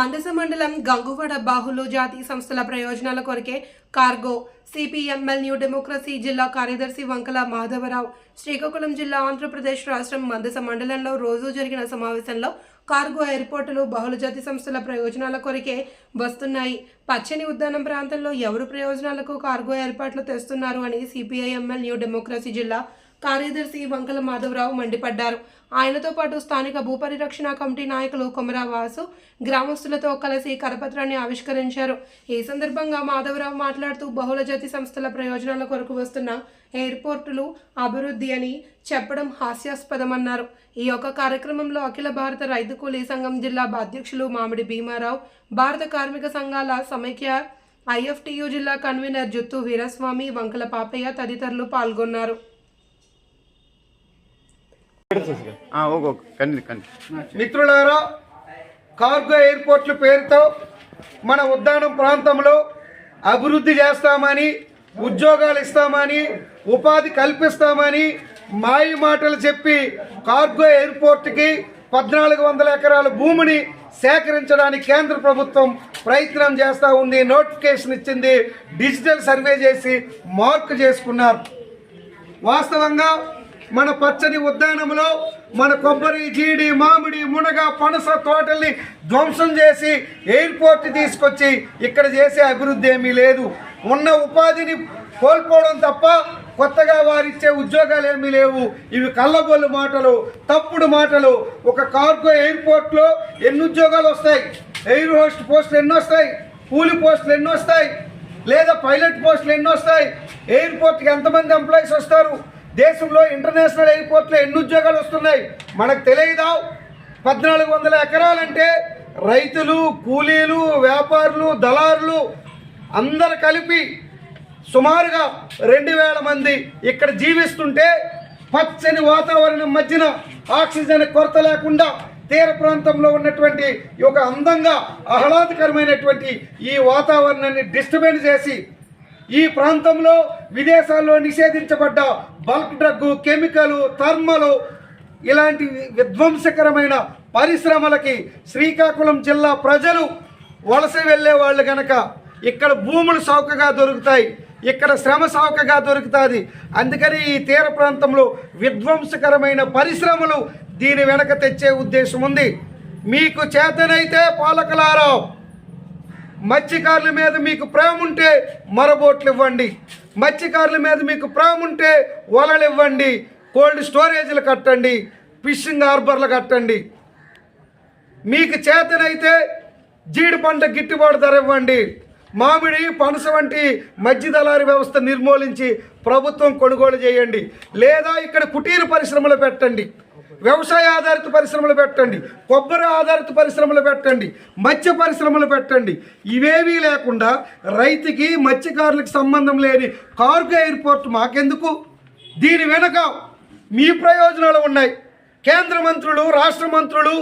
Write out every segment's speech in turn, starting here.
మందస మండలం గంగువడ బాహులు జాతీయ సంస్థల ప్రయోజనాల కొరకే కార్గో సిపిఎంఎల్ న్యూ డెమోక్రసీ జిల్లా కార్యదర్శి వంకల మాధవరావు శ్రీకాకుళం జిల్లా ఆంధ్రప్రదేశ్ రాష్ట్రం మందస మండలంలో రోజు జరిగిన సమావేశంలో కార్గో ఎయిర్పోర్టులు బహుళజాతి సంస్థల ప్రయోజనాల కొరకే వస్తున్నాయి. పచ్చని ఉద్యానం ప్రాంతంలో ఎవరు ప్రయోజనాలకు కార్గో ఏర్పాట్లు తెస్తున్నారు అని సిపిఐఎంఎల్ న్యూ డెమోక్రసీ జిల్లా కార్యదర్శి వంకల మాధవరావు మండిపడ్డారు. ఆయనతో పాటు స్థానిక భూపరిరక్షణ కమిటీ నాయకులు కొమరా వాసు గ్రామస్తులతో కలిసి కరపత్రాన్ని ఆవిష్కరించారు. ఈ సందర్భంగా మాధవరావు మాట్లాడుతూ బహుళజాతి సంస్థల ప్రయోజనాల కొరకు వస్తున్న ఎయిర్పోర్టులు అభివృద్ధి అని చెప్పడం హాస్యాస్పదమన్నారు. ఈ యొక్క కార్యక్రమంలో అఖిల భారత రైతు కూలీ సంఘం జిల్లా అధ్యక్షులు మామిడి భీమారావు భారత కార్మిక సంఘాల సమైక్య ఐఎఫ్టియు జిల్లా కన్వీనర్ జుత్తు వీరస్వామి వంకల పాపయ్య తదితరులు పాల్గొన్నారు. మిత్రులారా కార్గో ఎయిర్పోర్ట్ల పేరుతో మన ఉద్యానం ప్రాంతంలో అభివృద్ధి చేస్తామని ఉద్యోగాలు ఇస్తామని ఉపాధి కల్పిస్తామని మాయ మాటలు చెప్పి కార్గో ఎయిర్పోర్ట్కి పద్నాలుగు వందల ఎకరాల భూమిని సేకరించడానికి కేంద్ర ప్రభుత్వం ప్రయత్నం చేస్తూ ఉంది. నోటిఫికేషన్ ఇచ్చింది. డిజిటల్ సర్వే చేసి మార్క్ చేసుకున్నారు. వాస్తవంగా మన పచ్చని ఉద్యానంలో మన కొబ్బరి జీడి మామిడి మునగ పనస తోటల్ని ధ్వంసం చేసి ఎయిర్పోర్ట్ తీసుకొచ్చి ఇక్కడ చేసే అభివృద్ధి ఏమీ లేదు. ఉన్న ఉపాధిని కోల్పోవడం తప్ప కొత్తగా వారిచ్చే ఉద్యోగాలు ఏమీ లేవు. ఇవి కళ్ళబొల్లు మాటలు తప్పుడు మాటలు. ఒక కార్గో ఎయిర్పోర్ట్లో ఎన్ని ఉద్యోగాలు వస్తాయి? ఎయిర్ హోస్ట్ పోస్టులు ఎన్ని వస్తాయి? కూలి పోస్టులు ఎన్ని వస్తాయి? లేదా పైలట్ పోస్టులు ఎన్ని వస్తాయి? ఎయిర్పోర్ట్కి ఎంతమంది ఎంప్లాయీస్ వస్తారు? దేశంలో ఇంటర్నేషనల్ ఎయిర్పోర్ట్లో ఎన్ని ఉద్యోగాలు వస్తున్నాయి? మనకు తెలియదా? పద్నాలుగు వందల ఎకరాలంటే రైతులు కూలీలు వ్యాపారులు దళారులు అందరు కలిపి సుమారుగా రెండు వేల మంది ఇక్కడ జీవిస్తుంటే పచ్చని వాతావరణం మధ్యన ఆక్సిజన్ కొరత లేకుండా తీర ప్రాంతంలో ఉన్నటువంటి ఒక అందంగా ఆహ్లాదకరమైనటువంటి ఈ వాతావరణాన్ని డిస్టర్బెన్స్ చేసి ఈ ప్రాంతంలో విదేశాల్లో నిషేధించబడ్డ బల్క్ డ్రగ్ కెమికల్ థర్మలు ఇలాంటి విధ్వంసకరమైన పరిశ్రమలకి శ్రీకాకుళం జిల్లా ప్రజలు వలస వెళ్ళే వాళ్ళు కనుక ఇక్కడ భూములు సౌకగా దొరుకుతాయి ఇక్కడ శ్రమ సౌకగా దొరుకుతుంది. అందుకని ఈ తీర ప్రాంతంలో విధ్వంసకరమైన పరిశ్రమలు దీని వెనక తెచ్చే ఉద్దేశం ఉంది. మీకు చేతనైతే పాలకలారా మత్స్యకారుల మీద మీకు ప్రేమ ఉంటే మరబోట్లు ఇవ్వండి మత్స్యకారుల మీద మీకు ప్రేమ ఉంటే వలలు ఇవ్వండి కోల్డ్ స్టోరేజ్లు కట్టండి. ఫిషింగ్ హార్బర్లు కట్టండి. మీకు చేతనైతే జీడి పంట గిట్టుబాటు ధర ఇవ్వండి. మామిడి పనస వంటి మధ్య దళారి వ్యవస్థ నిర్మూలించి ప్రభుత్వం కొనుగోలు చేయండి. లేదా ఇక్కడ కుటీర పరిశ్రమలు పెట్టండి. వ్యవసాయ ఆధారిత పరిశ్రమలు పెట్టండి కొబ్బరి ఆధారిత పరిశ్రమలు పెట్టండి మత్స్య పరిశ్రమలు పెట్టండి. ఇవేవీ లేకుండా రైతుకి మత్స్యకారులకు సంబంధం లేని కార్గో ఎయిర్పోర్ట్ మాకెందుకు? దీని వెనుక మీ ప్రయోజనాలు ఉన్నాయి. కేంద్ర మంత్రులు రాష్ట్ర మంత్రులు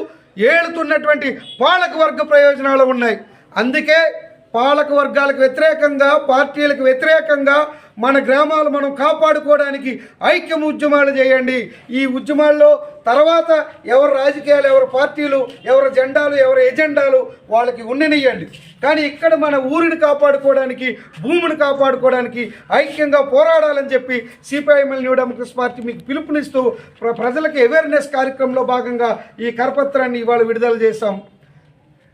ఏలుతున్నటువంటి పాలకవర్గ ప్రయోజనాలు ఉన్నాయి. అందుకే పాలక వర్గాలకు వ్యతిరేకంగా పార్టీలకు వ్యతిరేకంగా మన గ్రామాలు మనం కాపాడుకోవడానికి ఐక్యం ఉద్యమాలు చేయండి. ఈ ఉద్యమాల్లో తర్వాత ఎవరు రాజకీయాలు ఎవరు పార్టీలు ఎవరు జెండాలు ఎవరు ఎజెండాలు వాళ్ళకి ఉండనియండి కానీ ఇక్కడ మన ఊరిని కాపాడుకోవడానికి భూమిని కాపాడుకోవడానికి ఐక్యంగా పోరాడాలని చెప్పి సిపిఐఎంఎల్ న్యూ డెమోక్రస్ పార్టీ మీకు పిలుపునిస్తూ ప్ర- ప్రజలకు అవేర్నెస్ కార్యక్రమంలో భాగంగా ఈ కరపత్రాన్ని ఇవాళ విడుదల చేశాం.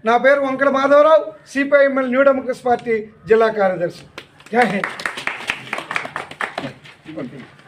నా పేరు Venkata Madhavarao CPI ML new democracy party జిల్లా కార్యదర్శి. జై హింద్. Continúa.